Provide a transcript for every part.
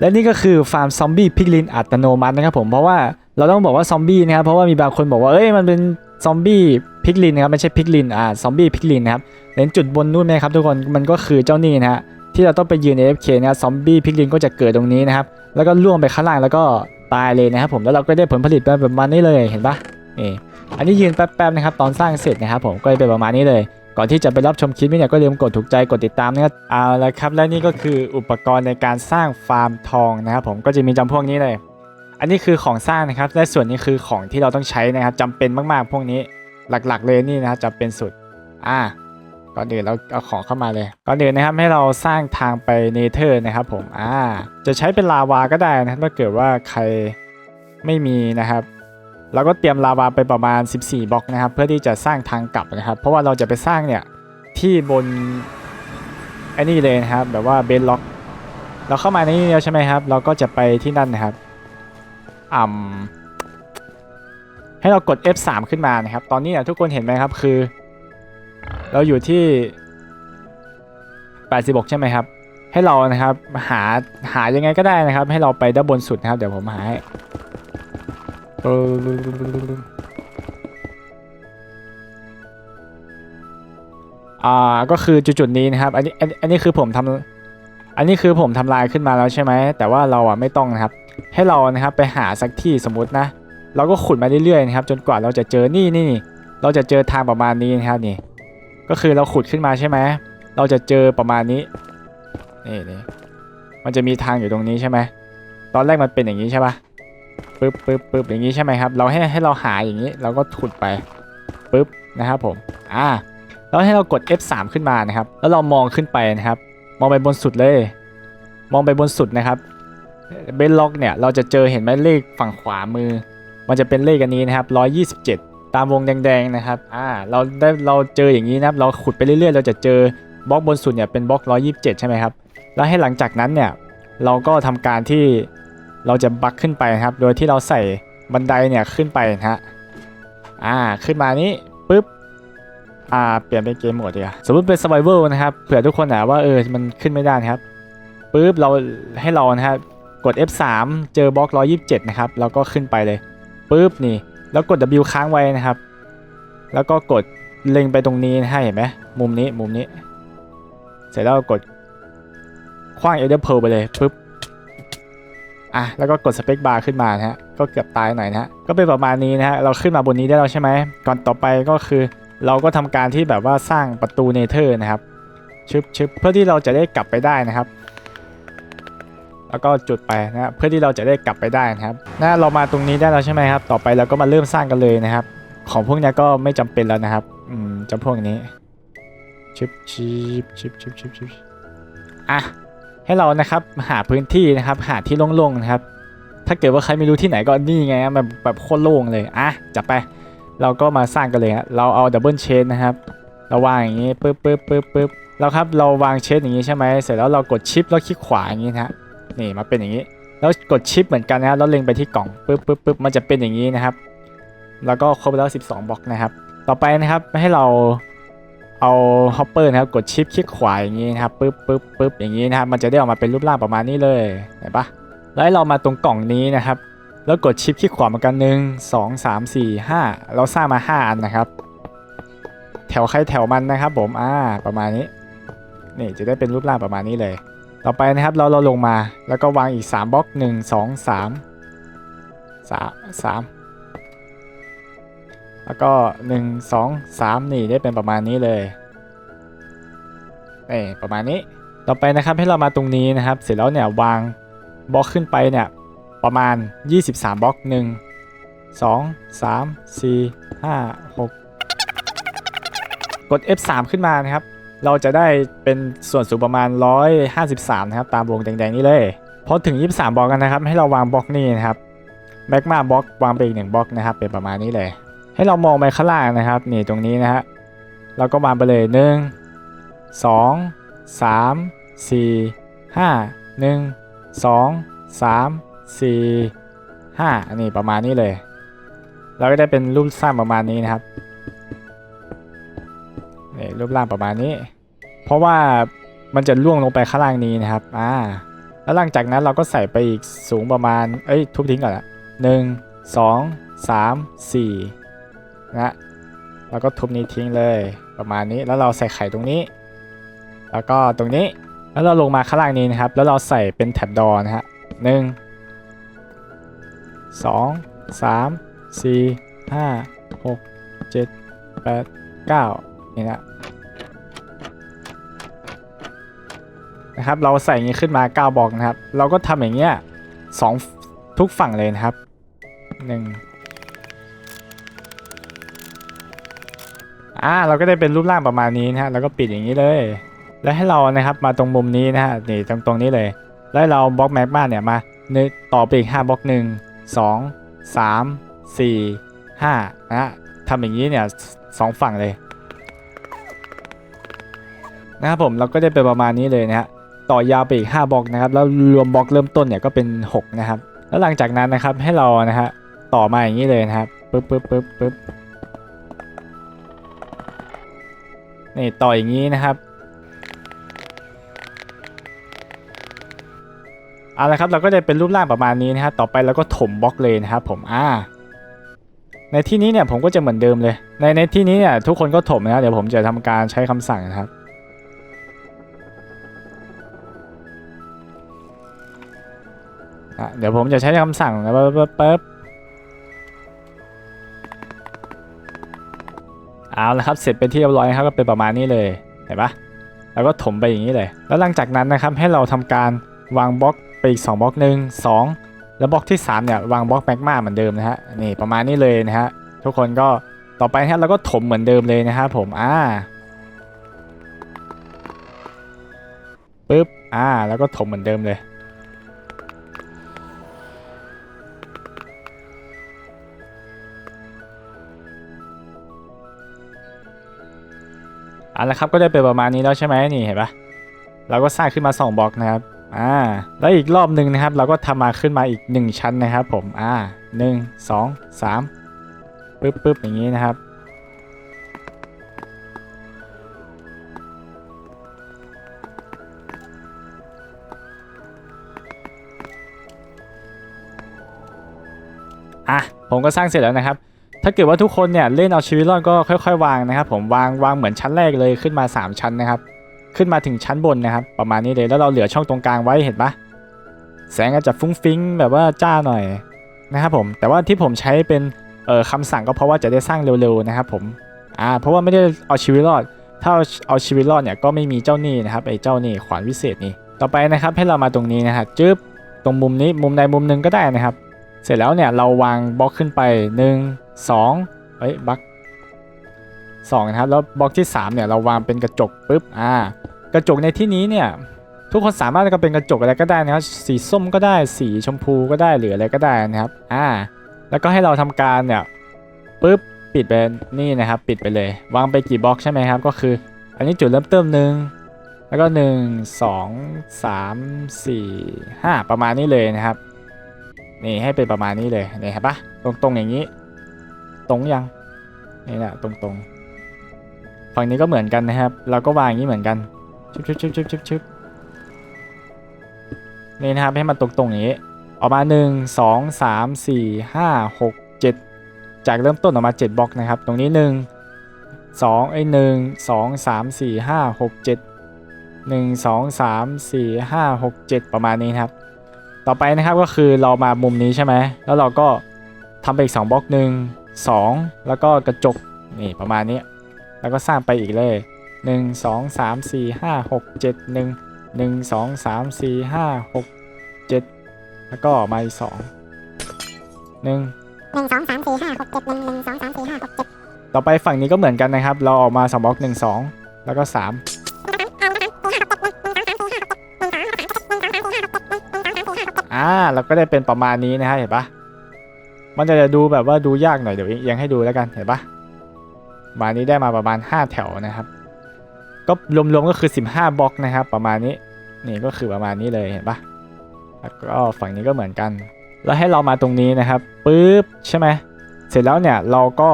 และนี่ก็คือฟาร์มซอมบี้พิกลินอัตโนมัตินะครับผมเพราะว่าเราต้องบอกว่าซอมบี้นะครับเพราะว่ามีบางคนบอกว่าเอ้ยมันเป็นซอมบี้พิกลินนะครับไม่ใช่พิกลินอ่าซอมบี้พิกลินนะครับเห็นจุดบนนู่นไหมครับทุกคนมันก็คือเจ้านี่นะฮะที่เราต้องไปยืน AFK นะซอมบี้พิกลินก็จะเกิดตรงนี้นะครับแล้วก็ล่วงไปข้างล่างแล้วก็ตายเลยนะครับผมแล้วเราก็ได้ผลผลิตแบบประมาณนี้เลยเห็นปะนี่อันนี้ยืนแป๊บๆนะครับตอนสร้างเสร็จนะครับผมก็เป็นประมาณนี้เลย ก่อนที่จะไปรับชมคลิปนี้เนี่ยก็อย่าลืมกดถูกใจกดติดตามนะครับเอาละครับและนี่ก็คืออุปกรณ์ในการสร้างฟาร์มทองนะครับผมก็จะมีจำพวกนี้เลย อันนี้คือของสร้างนะครับและส่วนนี้คือของที่เราต้องใช้นะครับจำเป็นมากๆ พวกนี้หลักๆ เลยนี่นะครับจำเป็นสุดอ่าก่อนอื่นเราเอาของเข้ามาเลย ก่อนอื่นนะครับให้เราสร้างทางไปเนเธอร์นะครับผมอ่าจะใช้เป็นลาวาก็ได้นะครับถ้าเกิดว่าใครไม่มีนะครับ เราก็เตรียมลาวาไปประมาณ 14 บล็อกนะครับ เพื่อที่จะสร้างทางกลับนะครับ เพราะว่าเราจะไปสร้างเนี่ยที่บนไอ้นี่เลยนะครับ แบบว่าเบนล็อก เราเข้ามาในนี้แล้วใช่ไหมครับ เราก็จะไปที่นั่นนะครับอ่ำให้เรากด F3 ขึ้นมานะครับ ตอนนี้เนี่ยทุกคนเห็นไหมครับคือ เราอยู่ที่ 86 ใช่ไหมครับ ให้เรานะครับหาหายังไงก็ได้นะครับ ให้เราไปด้านบนสุดนะครับ เดี๋ยวผมหาให้ อ่าก็คือจุดๆนี้นะครับ อันนี้อันอันนี้คือผมทำอันนี้คือผมทำลายขึ้นมาแล้วใช่ไหมแต่ว่าเราอะไม่ต้องนะครับ ให้เรานะครับไปหาสักที่สมมตินะ เราก็ขุดมาเรื่อยๆนะครับ จนกว่าเราจะเจอนี่นี่นี่ เราจะเจอทางประมาณนี้นะครับนี่ ก็คือเราขุดขึ้นมาใช่ไหมเราจะเจอประมาณนี้นี่นี่มันจะมีทางอยู่ตรงนี้ใช่ไหมตอนแรกมันเป็นอย่างนี้ใช่ปะ ปึ๊บปึ๊บปึ๊บอย่างนี้ใช่ไหมครับ เราให้ให้เราหาอย่างนี้เราก็ขุดไปปึ๊บนะครับผมอ่าแล้วให้เรากด F3 ขึ้นมานะครับ แล้วเรามองขึ้นไปนะครับ มองไปบนสุดเลย มองไปบนสุดนะครับเบนล็อกเนี่ยเราจะเจอเห็นไหมเลขฝั่งขวามือ มันจะเป็นเลขอันนี้นะครับ 127 ตามวงแดงๆนะครับอ่าเราได้เราเจออย่างนี้นะครับ เราขุดไปเรื่อยๆ เราจะเจอบล็อกบนสุดเนี่ยเป็นบล็อก 127 ใช่ไหมครับ แล้วให้หลังจากนั้นเนี่ยเราก็ทำการที่ เราจะบักขึ้นไปครับ โดยที่เราใส่บันไดเนี่ยขึ้นไปนะฮะอ่าขึ้นมานี้ปุ๊บอ่าเปลี่ยนเป็นเกมโหมดดีกว่าสมมติเป็น survival นะครับเผื่อทุกคนนะว่าเออมันขึ้นไม่ได้นะครับปุ๊บเราให้เรานะครับกด F3 เจอบล็อก 127 นะครับแล้วก็ขึ้นไปเลยปุ๊บนี่ แล้วกด W ค้างไว้นะครับ แล้วก็กดเล็งไปตรงนี้นะฮะเห็นไหมมุมนี้มุมนี้ เสร็จแล้วกดคว้าง Ender Pearl ไปเลยปุ๊บ อะแล้วก็กดสเปคบาร์ขึ้นมานะฮะก็เกือบตายหน่อยนะฮะก็เป็นประมาณนี้นะฮะเราขึ้นมาบนนี้ได้แล้วใช่ไหมก่อนต่อไปก็คือ เราก็ทำการที่แบบว่าสร้างประตูเนเธอร์นะครับชึบชึบเพื่อที่เราจะได้กลับไปได้นะครับ แล้วก็จุดไปนะฮะเพื่อที่เราจะได้กลับไปได้นะครับนะเรามาตรงนี้ได้แล้วใช่ไหมครับ ต่อไปเราก็มาเริ่มสร้างกันเลยนะครับ ของพวกนี้ก็ไม่จำเป็นแล้วนะครับอืมจำพวกนี้ชึบชิบชึบชึบชึบชึบอะ ให้เรานะครับหาพื้นที่นะครับหาที่โล่งๆนะครับ ถ้าเกิดว่าใครไม่รู้ที่ไหนก็นี่ไงแบบแบบโคตรโล่งเลยอะจับไป เราก็มาสร้างกันเลยฮะเราเอาดับเบิลเชนนะครับเราวางอย่างนี้ปึ๊บปึ๊บปึ๊บปึ๊บแล้วครับเราวางเชนอย่างนี้ใช่ไหมเสร็จแล้วเรากดชิปแล้วคลิกขวาอย่างนี้นะฮะนี่มาเป็นอย่างนี้ แล้วกดชิปเหมือนกันนะแล้วเล็งไปที่กล่องปึ๊บปึ๊บปึ๊บมันจะเป็นอย่างนี้นะครับ แล้วก็ครบแล้ว 12บล็อกนะครับ ต่อไปนะครับให้เรา เอาฮอปเปอร์นะครับกดชิปคลิกขวาอย่างนี้นะครับปึ๊บปึ๊บปึ๊บอย่างนี้นะครับมันจะได้ออกมาเป็นรูปร่างประมาณนี้เลยเห็นปะแล้วเรามาตรงกล่องนี้นะครับ แล้วกดชิปคลิกขวาเหมือนกันหนึ่งสองสามสี่ห้าเราสร้างมาห้าอันนะครับ แถวใครแถวมันนะครับ ผมอ่าประมาณนี้นี่จะได้เป็นรูปร่างประมาณนี้เลย ต่อไปนะครับเราเราลงมาแล้วก็วางอีก3บล็อก1 2 3 3 3 แล้วก็ 1 2 3 นี่ได้เป็นประมาณนี้เลยนี่ประมาณนี้ต่อไปนะครับให้เรามาตรงนี้นะครับ เสร็จแล้วเนี่ยวางบล็อกขึ้นไปเนี่ยประมาณ 23 บล็อก 1 2 3 4 5 6 กด F3 ขึ้นมานะครับ เราจะได้เป็นส่วนสูงประมาณ 153 นะครับ ตามวงแดงๆนี้เลยพอถึง 23 บล็อกกันนะครับ ให้เราวางบล็อกนี่นะครับแมกมาบล็อกวางไปอีกหนึ่งบล็อกนะครับ เป็นประมาณนี้เลย ให้เรามองไปข้างล่างนะครับนี่ตรงนี้นะฮะเราก็วางไปเลยหนึ่งสองสามสี่ห้าหนึ่งสองสามสี่ห้านี่ประมาณนี้เลย เราก็ได้เป็นรูปสร้างประมาณนี้นะครับนี่รูปร่างประมาณนี้ เพราะว่ามันจะล่วงลงไปข้างล่างนี้นะครับอ่าแล้วหลังจากนั้นเราก็ใส่ไปอีกสูงประมาณ เอ้ยทุบทิ้งก่อนละหนึ่งสองสามสี่ นะแล้วก็ทุบนี้ทิ้งเลยประมาณนี้แล้วเราใส่ไข่ตรงนี้ แล้วก็ตรงนี้แล้วเราลงมาข้างล่างนี้นะครับ แล้วเราใส่เป็นแถบดอนนะฮะหนึ่งสองสามสี่ห้าหกเจ็ดแปดเก้านี่นะนะครับเราใส่อย่างนี้ขึ้นมา9บอกนะครับ เราก็ทำอย่างเงี้ยสองทุกฝั่งเลยนะครับหนึ่ง อ่าเราก็ได้เป็นรูปร่างประมาณนี้นะฮะแล้วก็ปิดอย่างนี้เลย แล้วให้เรานะครับมาตรงมุมนี้นะฮะนี่ตรงตรงนี้เลย แล้วเราบล็อกแม็กมาเนี่ยมาเนยต่อไปอีก5บล็อกหนึ่งสองสามสี่ห้านะฮะทำอย่างนี้เนี่ยสองฝั่งเลยนะครับผมเราก็ได้เป็นประมาณนี้เลยนะฮะต่อยาวไปอีก5บล็อกนะครับแล้วรวมบล็อกเริ่มต้นเนี่ยก็เป็น 6 นะครับ แล้วหลังจากนั้นนะครับให้เรานะฮะต่อมาอย่างนี้เลยนะครับปึ๊บปึ๊บปึ๊บปึ๊บ นี่ต่ออย่างนี้นะครับเอาละครับเราก็จะเป็นรูปร่างประมาณนี้นะครับต่อไปเราก็ถมบล็อกเลยนะครับผมอ่าในที่นี้เนี่ยผมก็จะเหมือนเดิมเลย ในในที่นี้เนี่ยทุกคนก็ถมนะเดี๋ยวผมจะทำการใช้คำสั่งนะครับ เดี๋ยวผมจะใช้คำสั่งนะปึ๊บปึ๊บ เอาละครับเสร็จเป็นที่เรียบร้อยครับก็เป็นประมาณนี้เลยเห็นปะแล้วก็ถมไปอย่างนี้เลย แล้วหลังจากนั้นนะครับให้เราทำการวางบล็อกไปอีก2บล็อกหนึ่งสองแล้วบล็อกที่3เนี่ยวางบล็อกแมกมาเหมือนเดิมนะฮะนี่ประมาณนี้เลยนะฮะทุกคนก็ต่อไปฮะเราก็ถมเหมือนเดิมเลยนะครับผมอ่าปึ๊บอ่าแล้วก็ถมเหมือนเดิมเลย เอาละครับก็ได้เป็นประมาณนี้แล้วใช่ไหมนี่เห็นปะเราก็สร้างขึ้นมา 2บล็อกนะครับอ่าแล้วอีกรอบหนึ่งนะครับ เราก็ทำมาขึ้นมาอีก 1 ชั้นนะครับ ผมอ่าหนึ่งสองสามปึ๊บปึ๊บอย่างนี้นะครับอะผมก็สร้างเสร็จแล้วนะครับ ถ้าเกิดว่าทุกคนเนี่ยเล่นเอาชีวิตรอดก็ค่อย ๆ วางนะครับ ผมวางวางเหมือนชั้นแรกเลยขึ้นมา 3 ชั้นนะครับ ขึ้นมาถึงชั้นบนนะครับ ประมาณนี้เลยแล้วเราเหลือช่องตรงกลางไว้เห็นปะแสงอาจจะฟุ้งฟิ้งแบบว่าจ้าหน่อยนะครับผมแต่ว่าที่ผมใช้เป็นเอ่อคำสั่งก็เพราะว่าจะได้สร้างเร็วๆนะครับผมอ่าเพราะว่าไม่ได้เอาชีวิตรอด ถ้าเอาชีวิตรอดเนี่ยก็ไม่มีเจ้าหนี้นะครับไอ้เจ้าหนี้ขวานวิเศษนี่ต่อไปนะครับให้เรามาตรงนี้นะครับจึ๊บตรงมุมนี้มุมใดมุมหนึ่งก็ได้นะครับ เสร็จแล้วเนี่ยเราวางบล็อกขึ้นไป 1 2เอ้ยบล็อกสองนะครับแล้วบล็อกที่3เนี่ยเราวางเป็นกระจกปุ๊บอ่ากระจกในที่นี้เนี่ยทุกคนสามารถก็เป็นกระจกอะไรก็ได้นะครับสีส้มก็ได้สีชมพูก็ได้หรืออะไรก็ได้นะครับอ่าแล้วก็ให้เราทำการเนี่ยปุ๊บปิดไปนี่นะครับปิดไปเลย วางไปกี่บล็อกใช่ไหมครับก็คือ อันนี้จุดเริ่มต้นหนึ่งแล้วก็ 1 2 3 4 5 ประมาณนี้เลยนะครับ นี่ให้เป็นประมาณนี้เลยนี่เห็นปะตรงตรงๆอย่างนี้ ตรงยังนี่แหละตรงตรงๆฝั่งนี้ก็เหมือนกันนะครับ เราก็วางอย่างนี้เหมือนกันชุบชุบชุบชุบชุบชุบนี่นะครับให้มันตรงตรงๆอย่างนี้ ออกมา 1 2 3 4 5 6 7 จากเริ่มต้นออกมา 7บล็อกนะครับ ตรงนี้ 1 2ไอ้หนึ่งสองสามสี่ห้าหกเจ็ดหนึ่งสองสามสี่ห้าหกเจ็ดประมาณนี้ครับ ต่อไปนะครับก็คือเรามามุมนี้ใช่ไหมแล้วเราก็ทำไปอีก 2บล็อกหนึ่ง สองแล้วก็กระจกนี่ประมาณนี้แล้วก็สร้างไปอีกเลย 1 2 3 4 5 6 7 1 1 2 3 4 5 6 7 แล้วก็มาอีก2 1หนึ่งสองสามสี่ห้าหกเจ็ดหนึ่งหนึ่งสองสามสี่ห้าหกเจ็ดต่อไปฝั่งนี้ก็เหมือนกันนะครับ เราออกมา2บล็อก1 2 แล้วก็ 3อ่าเราก็ได้เป็นประมาณนี้นะฮะเห็นปะ มันจะดูแบบว่าดูยากหน่อยเดี๋ยวยังให้ดูแล้วกันเห็นปะประมานี้ได้มาประมาณ 5 แถวนะครับ ก็รวมๆก็คือ 15บล็อกนะครับ ประมาณนี้นี่ก็คือประมาณนี้เลยเห็นปะแล้วก็ฝั่งนี้ก็เหมือนกัน แล้วให้เรามาตรงนี้นะครับปุ๊บใช่ไหมเสร็จแล้วเนี่ยเราก็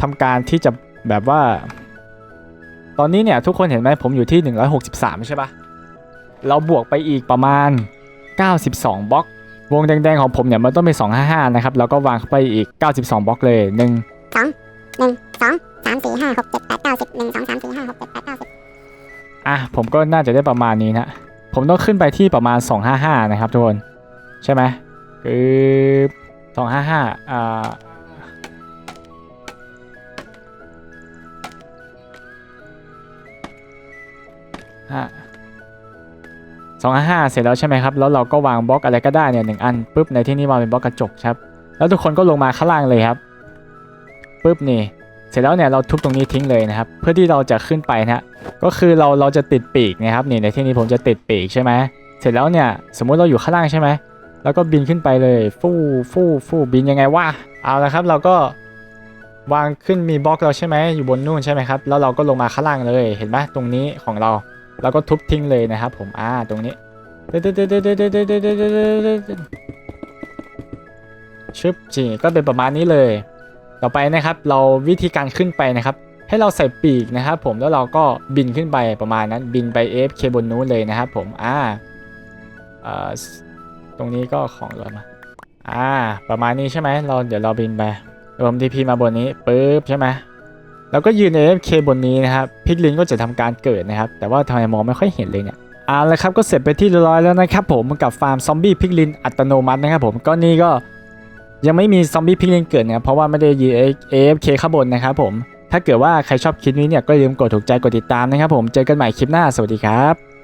ทำการที่จะแบบว่า ตอนนี้เนี่ยทุกคนเห็นไหมผมอยู่ที่ 163 ใช่ปะเราบวกไปอีกประมาณ 92บล็อก วงแดงๆของผมเนี่ยมันต้องเป็น255 นะครับ แล้วก็วางเข้าไปอีก 92 บล็อกเลย1 2 1 2 3 4 5 6 7 8 9 10 1 2 3 4 5 6 7 8 9 10อะผมก็น่าจะได้ประมาณนี้นะ ผมต้องขึ้นไปที่ประมาณ 255 นะครับทุกคน ใช่ไหมคือ255 อ่าฮะ 255 เสร็จแล้วใช่ไหมครับ แล้วเราก็วางบล็อกอะไรก็ได้เนี่ยหอันปุ๊บในที่นี้วางเป็นบล็อกกระจกครับ แล้วทุกคนก็ลงมาข้างล่างเลยครับปุ๊บนี่ เสร็จแล้วเนี่ยเราทุบตรงนี้ทิ้งเลยนะครับ เพื่อที่เราจะขึ้นไปนะก็คือเราเราจะติดปีกนะครับนี่ในที่นี้ผมจะติดปีกใช่ไหมเสร็จแล้วเนี่ยสมมุติเราอยู่ข้างล่างใช่ไหมแล้วก็บินขึ้นไปเลยฟู่ฟู่ฟู่บินยังไงวะเอาละครับ เราก็วางขึ้นมีบล็อกเราใช่ไหมอยู่บนนู่นใช่ไหมครับ แล้วเราก็ลงมาข้างล่างเลยเห็นไหมตรงนี้ของเรา แล้วก็ทุบทิ้งเลยนะครับผมอ่าตรงนี้ชึบจีก็เป็นประมาณนี้เลย ต่อไปนะครับ เราวิธีการขึ้นไปนะครับ ให้เราใส่ปีกนะครับผมแล้วเราก็บินขึ้นไปประมาณนั้น บินไป AFK บนนู้นเลยนะครับผมอ่าตรงนี้ก็ของเรามาอ่า ประมาณนี้ใช่ไหมเราเดี๋ยวเราบินไปรวมทีพีมาบนนี้ปึ๊บใช่ไหม แล้วก็ยืน AFK บนนี้นะครับพิกลินก็จะทำการเกิดนะครับ แต่ว่าทำไมมองไม่ค่อยเห็นเลยเนี่ยเอาละครับก็เสร็จไปที่ร้อยแล้วนะครับผมกับฟาร์มซอมบี้พิกลินอัตโนมัตินะครับผมก็นี่ก็ยังไม่มีซอมบี้พิกลินเกิดนะเพราะว่าไม่ได้ยืน AFK ข้างบนนะครับผมถ้าเกิดว่าใครชอบคลิปนี้เนี่ยก็อย่าลืมกดถูกใจกดติดตามนะครับผมเจอกันใหม่คลิปหน้าสวัสดีครับ